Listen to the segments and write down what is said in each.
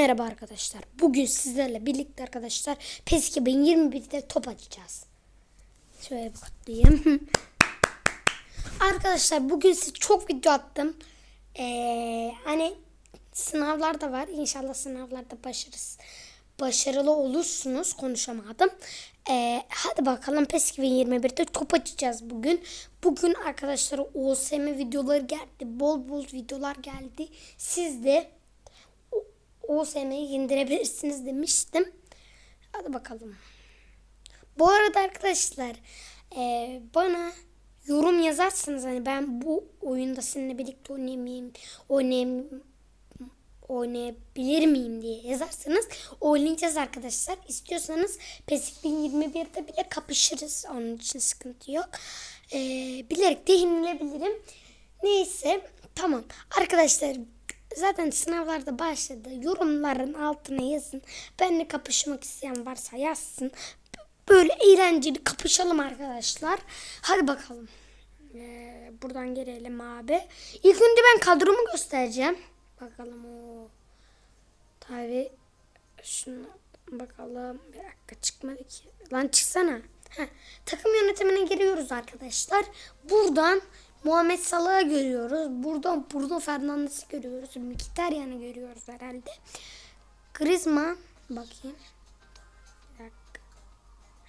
Merhaba arkadaşlar. Bugün sizlerle birlikte arkadaşlar PES 2021'de top açacağız. Şöyle kutlayayım. arkadaşlar bugün size çok video attım. Ee, hani sınavlar da var. İnşallah sınavlarda başarırız. Başarılı olursunuz. Konuşamadım. Ee, hadi bakalım PES 2021'de top açacağız bugün. Bugün arkadaşlar OSM videoları geldi. Bol bol videolar geldi. Siz de OSM'yi indirebilirsiniz demiştim. Hadi bakalım. Bu arada arkadaşlar e, bana yorum yazarsınız hani ben bu oyunda sizinle birlikte oynayamayayım, oynayayım, oynayabilir miyim diye yazarsanız oynayacağız arkadaşlar. İstiyorsanız PES 2021'de bile kapışırız. Onun için sıkıntı yok. E, bilerek de yenilebilirim. Neyse tamam. Arkadaşlar Zaten sınavlarda başladı. Yorumların altına yazın. Benimle kapışmak isteyen varsa yazsın. Böyle eğlenceli kapışalım arkadaşlar. Hadi bakalım. Ee, buradan gelelim abi. İlk önce ben kadromu göstereceğim. Bakalım o. Tabi şunu bakalım. Bir dakika çıkmadı ki. Lan çıksana. Heh. Takım yönetimine giriyoruz arkadaşlar. Buradan Muhammed Salah'ı görüyoruz. Buradan Bruno Fernandes'i görüyoruz. Mkhitaryan'ı görüyoruz herhalde. Griezmann bakayım.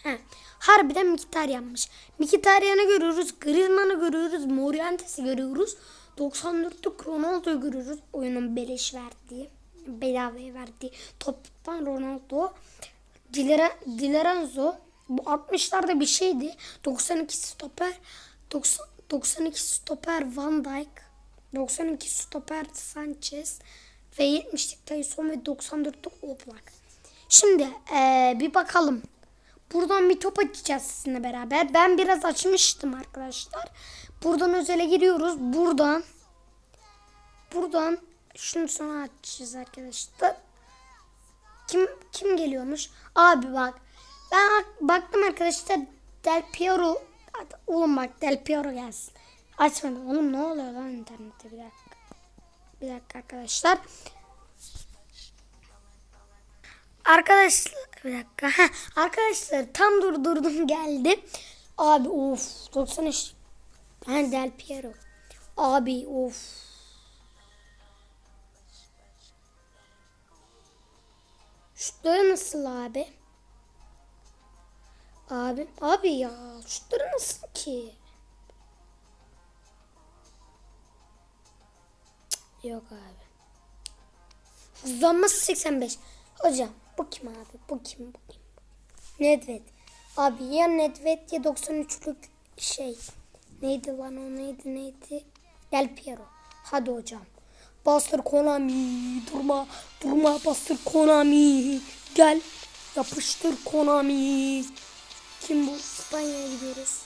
He. Harbiden Mkhitaryan'mış. Mkhitaryan'ı görüyoruz. Griezmann'ı görüyoruz. Morientes'i görüyoruz. 94'lük Ronaldo'yu görüyoruz. Oyunun beleş verdiği. Bedavaya verdiği toptan Ronaldo. Dilera, Dilerenzo. Bu 60'larda bir şeydi. 92 stoper. 90, 92 stoper Van Dijk, 92 stoper Sanchez ve 70'lik Tyson ve 94'lük Oblak. Şimdi ee, bir bakalım. Buradan bir top açacağız sizinle beraber. Ben biraz açmıştım arkadaşlar. Buradan özele giriyoruz. Buradan buradan şunu sonra açacağız arkadaşlar. Kim kim geliyormuş? Abi bak. Ben baktım arkadaşlar Del Piero Oğlum bak Del Piero gelsin. Açmadım. Oğlum ne oluyor lan internette bir dakika. Bir dakika arkadaşlar. Arkadaşlar bir dakika. Arkadaşlar tam durdurdum geldi. Abi of 93. Ben Del Piero. Abi of. Şutları nasıl abi? Abi, abi ya şutları nasıl ki? Yok abi. Hızlanması 85. Hocam bu kim abi? Bu kim? Bu kim? Nedved. Abi ya Nedved ya 93'lük şey. Neydi lan o neydi neydi? Del Piero. Hadi hocam. Bastır Konami. Durma. Durma bastır Konami. Gel. Yapıştır Konami. Kim bu? İspanya'ya gidiyoruz.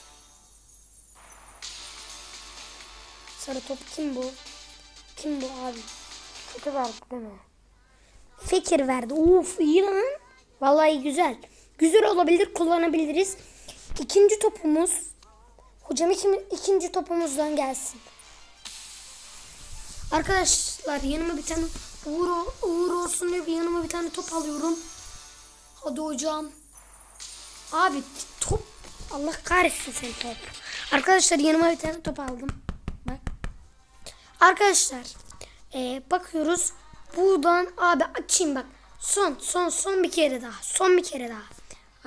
Sarı top kim bu? Kim bu abi? Kötü verdi değil mi? Fikir verdi. Uf iyi lan. Vallahi güzel. Güzel olabilir kullanabiliriz. İkinci topumuz. Hocam ikinci, ikinci topumuzdan gelsin. Arkadaşlar yanıma bir tane uğur, uğur olsun diye bir yanıma bir tane top alıyorum. Hadi hocam. Abi top Allah kahretsin sen top. Arkadaşlar yanıma bir tane top aldım. Bak. Arkadaşlar ee, bakıyoruz. Buradan abi açayım bak. Son son son bir kere daha. Son bir kere daha.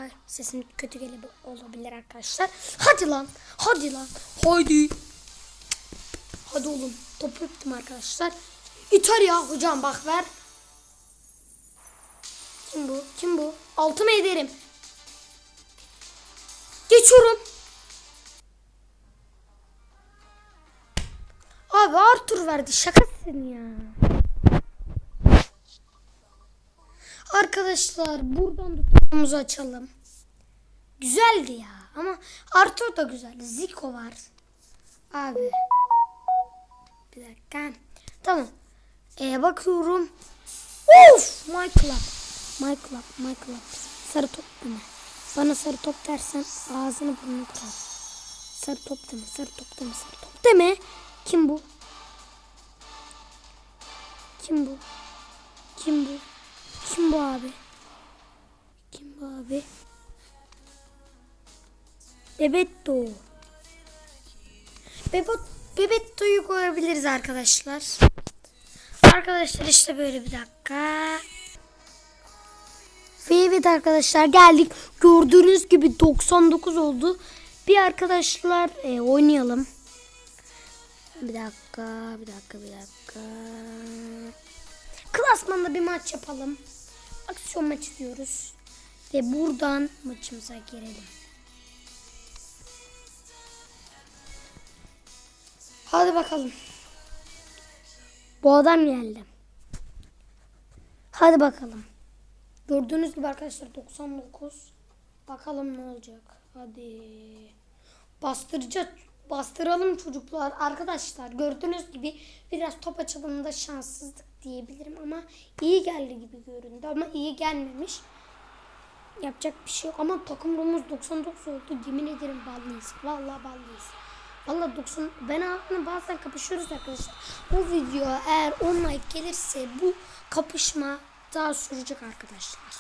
Ay sesim kötü gelebilir olabilir arkadaşlar. Hadi lan. Hadi lan. Haydi. Hadi oğlum. Topu öptüm arkadaşlar. İter ya hocam bak ver. Kim bu? Kim bu? Altı mı ederim? Geçiyorum. Abi Arthur verdi. Şakasın ya. Arkadaşlar buradan da topumuzu açalım. Güzeldi ya. Ama Arthur da güzeldi. Zico var. Abi. Bir dakika. Tamam. Ee, bakıyorum. Of! My Club. My Club. Sarı top? Bana sarı top dersen ağzını burnunu kırar. Sarı top deme, sarı top deme, sarı top deme. Kim bu? Kim bu? Kim bu? bu abi? Kim bu abi? Bebetto. Bebet, Bebetto'yu koyabiliriz arkadaşlar. Arkadaşlar işte böyle bir dakika. Ve evet arkadaşlar geldik. Gördüğünüz gibi 99 oldu. Bir arkadaşlar e, oynayalım. Bir dakika, bir dakika, bir dakika. Klasmanda bir maç yapalım. Aksiyon maçı diyoruz. Ve buradan maçımıza girelim. Hadi bakalım. Bu adam geldi. Hadi bakalım. Gördüğünüz gibi arkadaşlar 99. Bakalım ne olacak. Hadi. Bastıracağız. Bastıralım çocuklar. Arkadaşlar gördüğünüz gibi biraz top açılımında şanssızlık diyebilirim ama iyi geldi gibi göründü ama iyi gelmemiş. Yapacak bir şey yok ama takım ruhumuz 99 oldu. Yemin ederim ballıyız. Vallahi ballıyız. Vallahi 90 ben abimle bazen kapışıyoruz arkadaşlar. Bu video eğer 10 like gelirse bu kapışma daha sürecek arkadaşlar.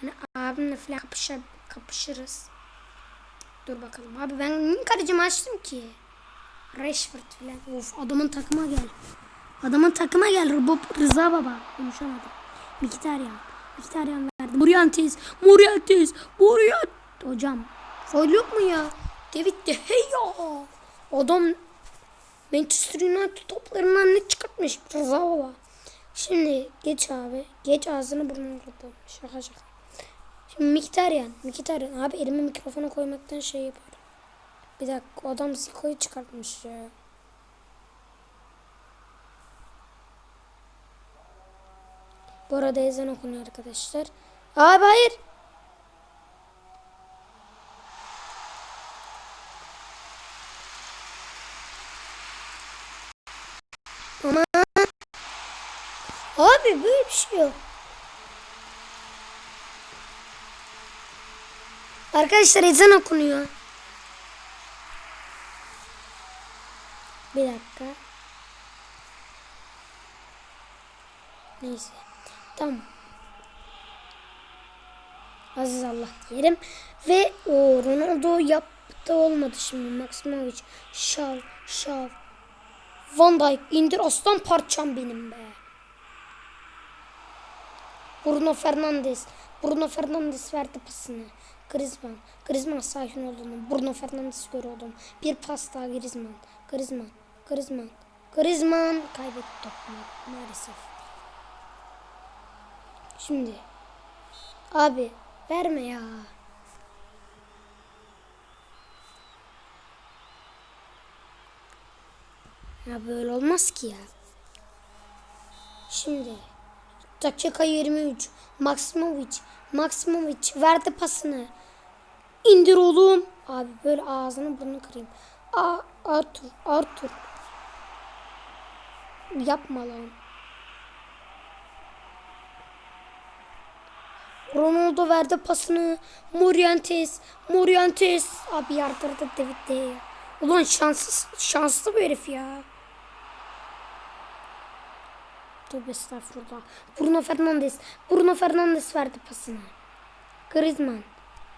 Hani abimle falan kapışır, kapışırız. Dur bakalım. Abi ben niye kalecimi açtım ki? Rashford falan. Of adamın takıma gel. Adamın takıma gel. Rıbo- Rıza baba. Konuşamadım. Mkhitaryan. Mkhitaryan verdi. Morientes. Morientes. Morientes. Hocam. Foul yok mu ya? David de hey ya. Adam Manchester United toplarından ne çıkartmış Rıza baba. Şimdi geç abi. Geç ağzını burnunu kapat. Şaka şaka. Şimdi Mkhitaryan. Mkhitaryan. Abi elimi mikrofona koymaktan şey yapar. Bir dakika adam Zico'yu çıkartmış ya. Bu arada ezan okunuyor arkadaşlar. Abi hayır. Ama Abi böyle bir şey yok. Arkadaşlar ezan okunuyor. Bir dakika. Neyse. Tamam. Aziz Allah diyelim. Ve o Ronaldo yaptı olmadı şimdi. Maximovic. Şav. Şav. Van Dijk indir aslan parçam benim be. Bruno Fernandes. Bruno Fernandes verdi pasını. Griezmann. Griezmann sakin olduğunu. Bruno Fernandes görüyordum. Bir pas daha Griezmann. Griezmann. Griezmann. Griezmann kaybetti topu ma- maalesef. Şimdi. Abi verme ya. Ya böyle olmaz ki ya. Şimdi. Dakika 23. Maksimovic. Maksimovic verdi pasını. İndir oğlum. Abi böyle ağzını burnunu kırayım. Aa, Arthur. Arthur. Yapma lan. Ronaldo verdi pasını. Morientes. Morientes. Abi yardırdı David de. Ulan şanssız, şanslı bu herif ya. Tövbe estağfurullah. Bruno Fernandes. Bruno Fernandes verdi pasını. Griezmann.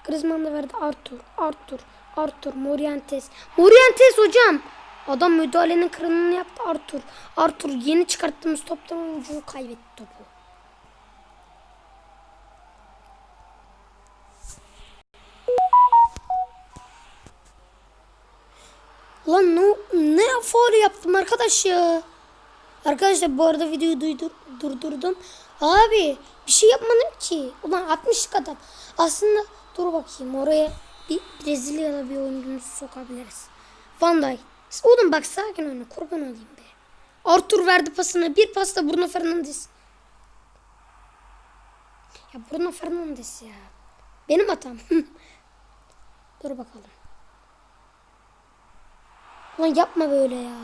Griezmann da verdi Arthur. Arthur. Arthur. Morientes. Morientes hocam. Adam müdahalenin kırılını yaptı Arthur. Arthur yeni çıkarttığımız toptan oyuncuyu kaybetti topu. Lan ne, ne faul yaptım arkadaş ya. Arkadaşlar bu arada videoyu duydur, durdurdum. Abi bir şey yapmadım ki. Ulan 60'lık adam. Aslında dur bakayım oraya bir Brezilyalı bir oyuncumuzu sokabiliriz. Van Dijk. Oğlum bak sakin oyna kurban olayım be. Arthur verdi pasını. Bir pasta Bruno Fernandes. Ya Bruno Fernandes ya. Benim hatam. dur bakalım. Lan yapma böyle ya.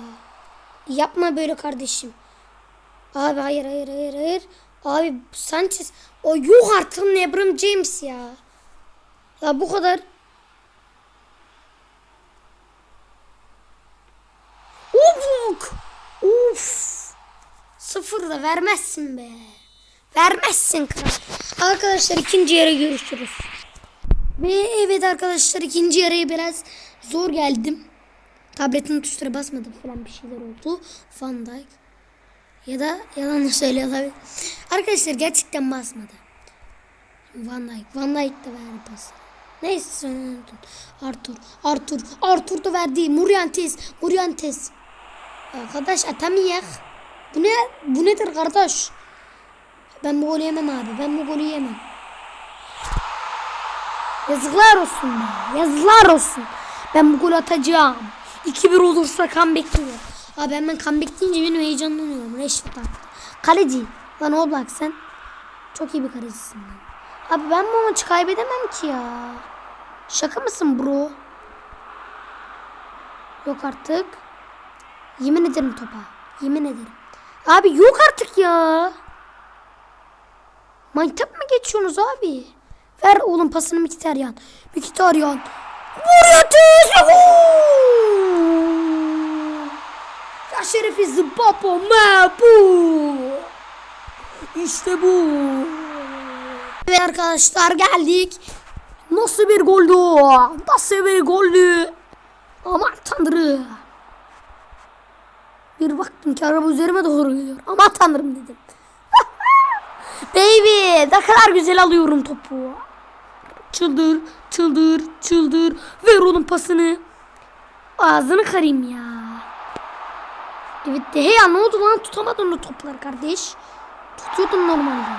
Yapma böyle kardeşim. Abi hayır hayır hayır hayır. Abi Sanchez o yuh artık Lebron James ya. Ya bu kadar. Ufuk. Uf. Sıfır da vermezsin be. Vermezsin kral. Arkadaşlar ikinci yere görüşürüz. Ve evet arkadaşlar ikinci yarıya biraz zor geldim. Tabletin tuşlara basmadım falan bir şeyler oldu. Van Dijk. Ya da yalan söylüyor olabilir. Arkadaşlar gerçekten basmadı. Van Dijk. Van Dijk de verdi pası. Neyse sen unutun. Arthur. Arthur. Arthur da verdi. Muriantes. Muriantes. Arkadaş atamayak. Bu ne? Bu nedir kardeş? Ben bu golü yemem abi. Ben bu golü yemem. Yazıklar olsun be. Yazıklar olsun. Ben bu golü atacağım. 2-1 olursa comeback diyor. Abi hemen comeback deyince benim heyecanlanıyorum. Reşit attı. Kaleci. Lan Oblak sen çok iyi bir kalecisin. Abi ben bu maçı kaybedemem ki ya. Şaka mısın bro? Yok artık. Yemin ederim topa. Yemin ederim. Abi yok artık ya. Maytap mı geçiyorsunuz abi? Ver oğlum pasını Mkhitaryan. Mkhitaryan. Vuruyoruz. Ya şerefi zıbapa me bu. İşte bu. Evet arkadaşlar geldik. Nasıl bir goldü? Nasıl bir goldü? Aman tanrı. Bir baktım ki araba üzerime doğru geliyor. Aman tanrım dedim. Baby ne kadar güzel alıyorum topu. Çıldır, çıldır, çıldır. Ver oğlum pasını. Ağzını karayım ya. Evet de ya ne oldu lan tutamadın o topları kardeş. Tutuyordun normalde.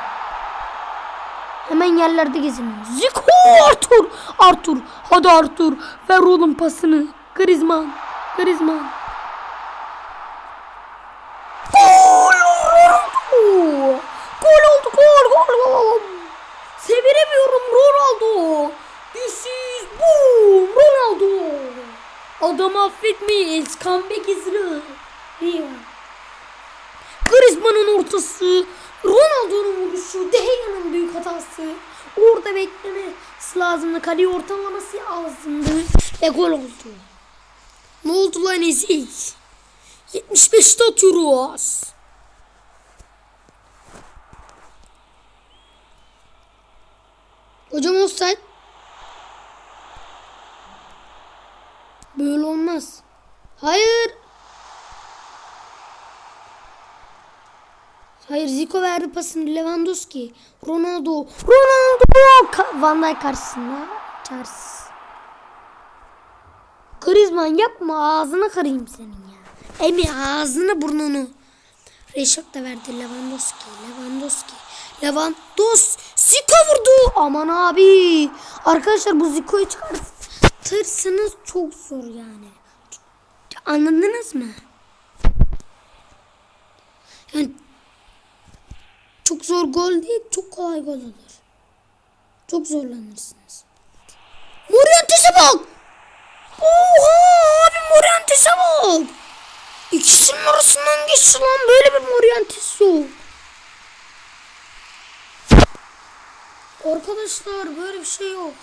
Hemen yerlerde geziniyor. Zico Artur. Artur. Hadi Artur. Ver oğlum pasını. Griezmann. Griezmann. Gol oldu. Gol oldu. Gol gol gol. Seviremiyorum Ronaldo. This is boom. Ronaldo. Adam affetmeyiz. Comeback is real. Griezmann'ın ortası. Ronaldo'nun vuruşu. De Gea'nın büyük hatası. Orada beklemesi lazımdı. Kaleyi ortalaması lazımdı. Ve gol oldu. Ne oldu lan ezik? 75'te atıyoruz. Hocam offside. Böyle olmaz. Hayır. Hayır Zico verdi pasını Lewandowski. Ronaldo. Ronaldo. Ka- Van Dijk karşısında. Charles. Griezmann yapma ağzına karayım senin ya. Emi ağzını burnunu. Reşat da verdi Lewandowski. Lewandowski. Lewandowski. Zico vurdu. Aman abi. Arkadaşlar bu Zico'yu çıkartırsanız çok zor yani. Anladınız mı? Yani çok zor gol değil, çok kolay gol olur. Çok zorlanırsınız. Morientes'e bak! Oha abi Morientes'e bak! İkisinin arasından geçti lan böyle bir Morientes yok. Arkadaşlar böyle bir şey yok.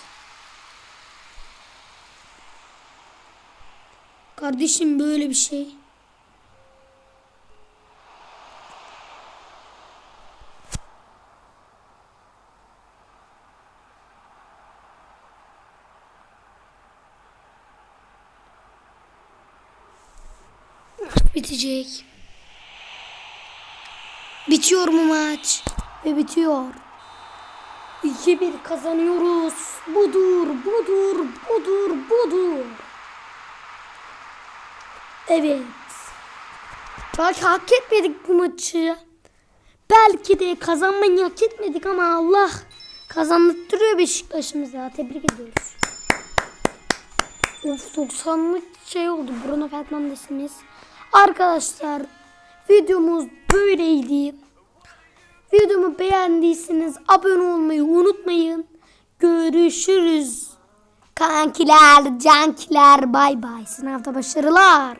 Kardeşim böyle bir şey. Bitecek. Bitiyor mu maç? Ve bitiyor. 2-1 kazanıyoruz. Budur, budur, budur, budur. Evet. Belki hak etmedik bu maçı. Belki de kazanmayı hak etmedik ama Allah kazandırıyor Beşiktaş'ımıza. Tebrik ediyoruz. Of 90'lık şey oldu. Bruno Fernandes'imiz. Arkadaşlar videomuz böyleydi. Videomu beğendiyseniz abone olmayı unutmayın. Görüşürüz. Kankiler, cankiler bay bay. Sınavda başarılar.